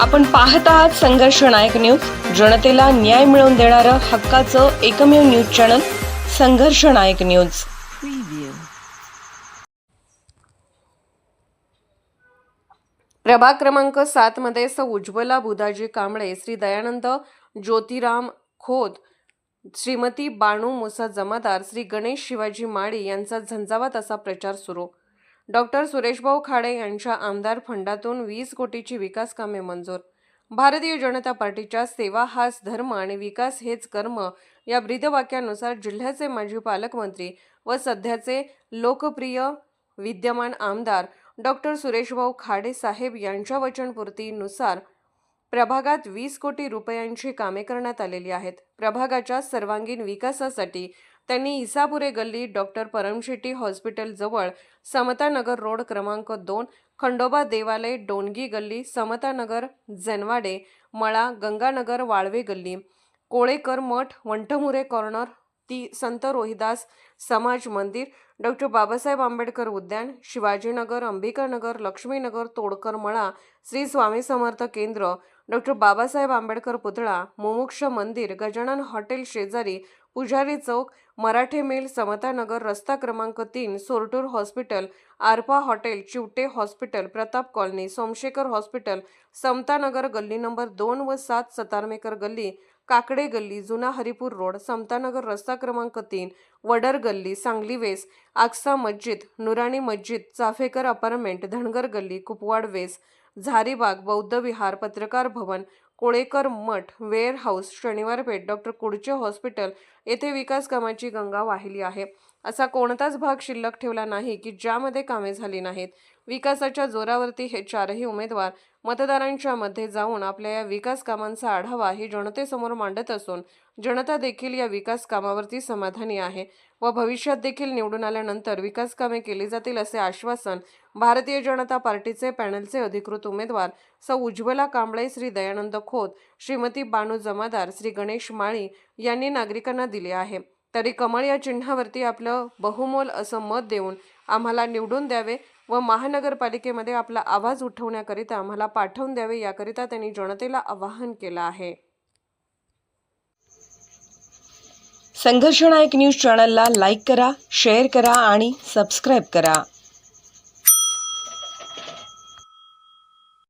आपण पाहत आहात संघर्ष नायक न्यूज. जनतेला न्याय मिळवून देणारं हक्काचं एकमेव न्यूज चॅनल संघर्ष नायक न्यूज. प्रभाग क्रमांक सात मध्ये स उज्ज्वला बुधाजी कांबळे श्री दयानंद ज्योतिराम खोत श्रीमती बाणू मुसा जमादार श्री गणेश शिवाजी माळी यांचा झंझावात असा प्रचार सुरू. डॉक्टर सुरेशभाऊ खाडे यांच्या आमदार फंडातून वीस कोटीची विकास कामे मंजूर. भारतीय जनता पार्टीच्या सेवा हाच धर्म आणि विकास हेच कर्म या ब्रीदवाक्यानुसार जिल्ह्याचे माजी पालकमंत्री व सध्याचे लोकप्रिय विद्यमान आमदार डॉक्टर सुरेशभाऊ खाडे साहेब यांच्या वचनपूर्तीनुसार प्रभागात वीस कोटी रुपयांची कामे करण्यात आलेली आहेत. प्रभागाच्या सर्वांगीण विकासासाठी त्यांनी इसापुरे गल्ली डॉक्टर परमशेट्टी हॉस्पिटलजवळ समतानगर रोड क्रमांक दोन खंडोबा देवालय डोणगी गल्ली समतानगर जनवाडे मळा गंगानगर वाळवे गल्ली कोळेकर मठ वंठमुरे कॉर्नर ती संत रोहिदास समाज मंदिर डॉक्टर बाबासाहेब आंबेडकर उद्यान शिवाजीनगर अंबिकानगर लक्ष्मीनगर तोडकर मळा श्री स्वामी समर्थ केंद्र डॉक्टर बाबासाहेब आंबेडकर पुतळा मुमुक्ष मंदिर गजानन हॉटेल शेजारी पुजारी चौक मराठे मेल समतानगर रस्ता क्रमांक तीन Sortur hospital Arpa hotel Chivate hospital Pratap colony Somshekhar hospital Samtanagar गल्ली नंबर दोन व सात सतारमेकर गल्ली काकडे गल्ली जुना हरिपूर रोड समतानगर रस्ता क्रमांक तीन वडर गल्ली सांगली वेस आक्सा मस्जिद नुराणी मस्जिद चाफेकर अपार्टमेंट धनगर गल्ली कुपवाड वेस झारीबाग बौद्ध विहार पत्रकार भवन कोळेकर मठ ware house Shaniwar Peth doctor Kudache hospital येथे विकास कामाची गंगा वाहिली आहे. असा कोणताच भाग शिल्लक ठेवला नाही की ज्यामध्ये कामे झाली नाहीत. विकासाच्या जोरावरती हे चारही उमेदवार मतदारांच्या मध्ये जाऊन आपल्या या विकास कामांचा आढावा ही जनतेसमोर मांडत असून जनता देखील या विकास कामावरती समाधानी आहे व भविष्यात देखील निवडून आल्यानंतर विकास कामे केली जातील असे आश्वासन भारतीय जनता पार्टीचे पॅनलचे अधिकृत उमेदवार सौ उज्ज्वला कांबळे श्री दयानंद खोत श्रीमती बानू जमादार श्री गणेश माळी यांनी नागरिकांना दिले आहे. तरी कमळ या चिन्हावरती आपलं बहुमोल असं मत देऊन आम्हाला निवडून द्यावे व महानगरपालिकेमध्ये आपला आवाज उठवण्याकरिता आम्हाला पाठवून द्यावे याकरिता त्यांनी जनतेला आवाहन केलं आहे. संघर्षनायक न्यूज चॅनलला लाईक करा शेअर करा आणि सबस्क्राईब करा.